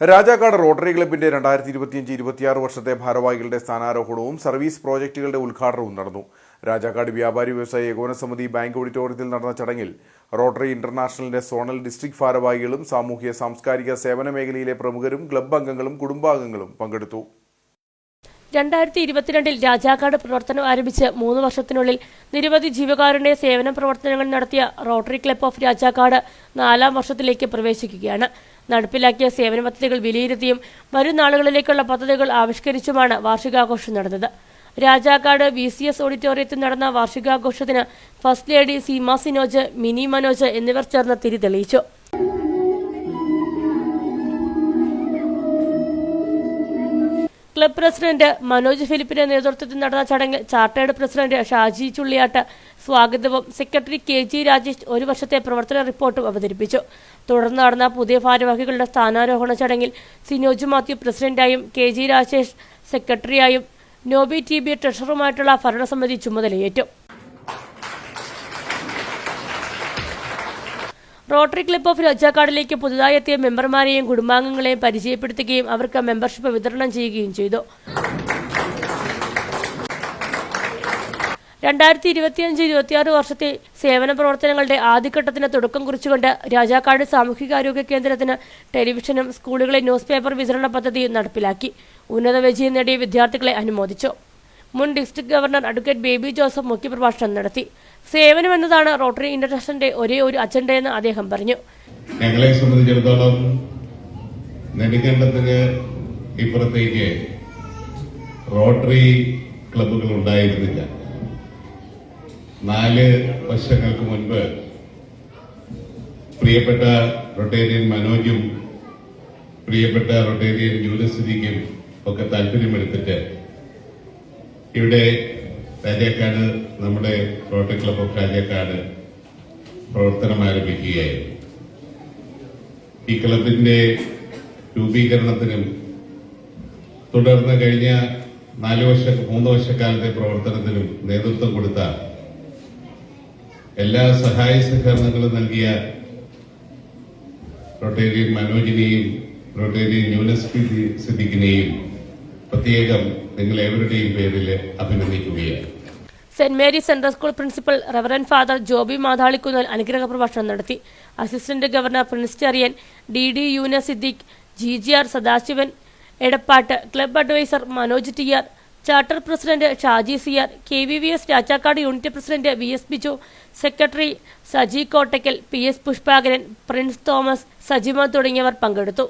Rajakkad rotary ക്ലബിന്റെ രണ്ടായിരത്തി ഇരുപത്തിയഞ്ച് ഇരുപത്തിയാറ് വർഷത്തെ ഭാരവാഹികളുടെ സ്ഥാനാരോഹണവും സർവീസ് പ്രോജക്റ്റുകളുടെ ഉദ്ഘാടനവും നടന്നു. രാജാക്കാട് വ്യാപാരി വ്യവസായ ഏകോപന സമിതി ബാങ്ക് ഓഡിറ്റോറിയത്തിൽ നടന്ന ചടങ്ങിൽ റോട്ടറി ഇന്റർനാഷണലിന്റെ സോണൽ ഡിസ്ട്രിക്ട് ഭാരവാഹികളും സാമൂഹ്യ സാംസ്കാരിക സേവന മേഖലയിലെ പ്രമുഖരും ക്ലബ് അംഗങ്ങളും കുടുംബാംഗങ്ങളും പങ്കെടുത്തു. രണ്ടായിരത്തി ഇരുപത്തിരണ്ടിൽ രാജാക്കാട് പ്രവർത്തനം ആരംഭിച്ച് മൂന്ന് വർഷത്തിനുള്ളിൽ നിരവധി ജീവകാരുണ്യ സേവന പ്രവർത്തനങ്ങൾ നടത്തിയ റോട്ടറി ക്ലബ് ഓഫ് രാജാക്കാട് നാലാം വർഷത്തിലേക്ക് പ്രവേശിക്കുകയാണ്. നടപ്പിലാക്കിയ സേവന പദ്ധതികൾ വിലയിരുത്തിയും വരും നാളുകളിലേക്കുള്ള പദ്ധതികൾ ആവിഷ്കരിച്ചുമാണ് വാർഷികാഘോഷം നടന്നത്. രാജാക്കാട് വി സി എസ് ഓഡിറ്റോറിയത്തിൽ നടന്ന വാർഷികാഘോഷത്തിന് ഫസ്റ്റ് ലേഡി സീമ സിനോജ് മിനി മനോജ് എന്നിവർ ചേർന്ന് തിരി തെളിയിച്ചു. ക്ലബ് പ്രസിഡന്റ് മനോജ് ഫിലിപ്പിന്റെ നേതൃത്വത്തിൽ നടന്ന ചടങ്ങിൽ ചാർട്ടേഡ് പ്രസിഡന്റ് ഷാജി ചുള്ളിയാട്ട് സ്വാഗതവും. സെക്രട്ടറി കെ ജി രാജേഷ് ഒരു വർഷത്തെ പ്രവർത്തന റിപ്പോർട്ടും അവതരിപ്പിച്ചു. തുടർന്ന് നടന്ന പുതിയ ഭാരവാഹികളുടെ സ്ഥാനാരോഹണ ചടങ്ങിൽ സിനോജ് മാത്യു പ്രസിഡന്റായും കെ ജി രാജേഷ് സെക്രട്ടറിയായും നോബി ടി ബി ട്രഷറുമായിട്ടുള്ള ഭരണസമിതി ചുമതലയേറ്റു. റോട്ടറി ക്ലബ്ബ് ഓഫ് രാജാക്കാടിലേക്ക് പുതുതായി എത്തിയ മെമ്പർമാരെയും കുടുംബാംഗങ്ങളെയും പരിചയപ്പെടുത്തുകയും അവർക്ക് മെമ്പർഷിപ്പ് വിതരണം ചെയ്യുകയും ചെയ്തു. രണ്ടായിരത്തി ഇരുപത്തിയഞ്ച് ഇരുപത്തിയാറ് വർഷത്തെ സേവന പ്രവർത്തനങ്ങളുടെ ആദ്യഘട്ടത്തിന് തുടക്കം കുറിച്ചുകൊണ്ട് രാജാക്കാട് സാമൂഹികാരോഗ്യ കേന്ദ്രത്തിന് ടെലിവിഷനും സ്കൂളുകളിൽ ന്യൂസ് പേപ്പർ വിതരണ പദ്ധതിയും നടപ്പിലാക്കി. ഉന്നത വിജയം നേടിയ വിദ്യാർത്ഥികളെ അനുമോദിച്ചു. മുൻ district governor advocate Baby Joseph മുഖ്യപ്രഭാഷണം നടത്തി. സേവനം എന്നതാണ് റോട്ടറി ഇന്റർനാഷണലിന്റെ ഒരേ ഒരു അജണ്ടയെന്ന് അദ്ദേഹം പറഞ്ഞു. ഞങ്ങളെ സംബന്ധിച്ചിടത്തോളം നെടുങ്കണ്ടത്തിന് ഇപ്പുറത്തേക്ക് റോട്ടറി ക്ലബുകൾ ഉണ്ടായിരുന്നില്ല. നാല് വർഷങ്ങൾക്ക് മുൻപ് പ്രിയപ്പെട്ട റൊട്ടേറിയൻ മനോജും പ്രിയപ്പെട്ട റൊട്ടേറിയൻ ജൂലസ്ഥിതിക്കും ഒക്കെ താല്പര്യമെടുത്തിട്ട് ഇവിടെ രാജാക്കാട് നമ്മുടെ റോട്ടറി ക്ലബ് ഓഫ് രാജാക്കാട് പ്രവർത്തനം ആരംഭിക്കുകയായിരുന്നു. ഈ ക്ലബിന്റെ രൂപീകരണത്തിനും തുടർന്ന് കഴിഞ്ഞ നാല് വർഷ മൂന്ന് വർഷക്കാലത്തെ പ്രവർത്തനത്തിനും നേതൃത്വം കൊടുത്ത എല്ലാ സഹായ സഹകരണങ്ങളും നൽകിയ റൊട്ടേറിയൻ മനോജിനെയും റൊട്ടേറിയൻ യൂണിവേഴ്സിറ്റി സിദ്ദിഖിനെയും പ്രത്യേകം നിങ്ങൾ ഏവരുടെയും പേരിൽ അഭിനന്ദിക്കുകയാണ്. Saint Mary central school principal reverend father Joby Mathalikkunnel അനുഗ്രഹ പ്രഭാഷണം നടത്തി. Assistant governor Prince Cherian D D Yuna Siddique G G R Sadasivan Edappatt club adviser Manoj T R charter president Shaji C R K V V S Rajakkad unit president V S Biju secretary Saji Kottakkal P S Pushpakaran Prince Thomas Sajima തുടങ്ങിയവർ പങ്കെടുത്തു.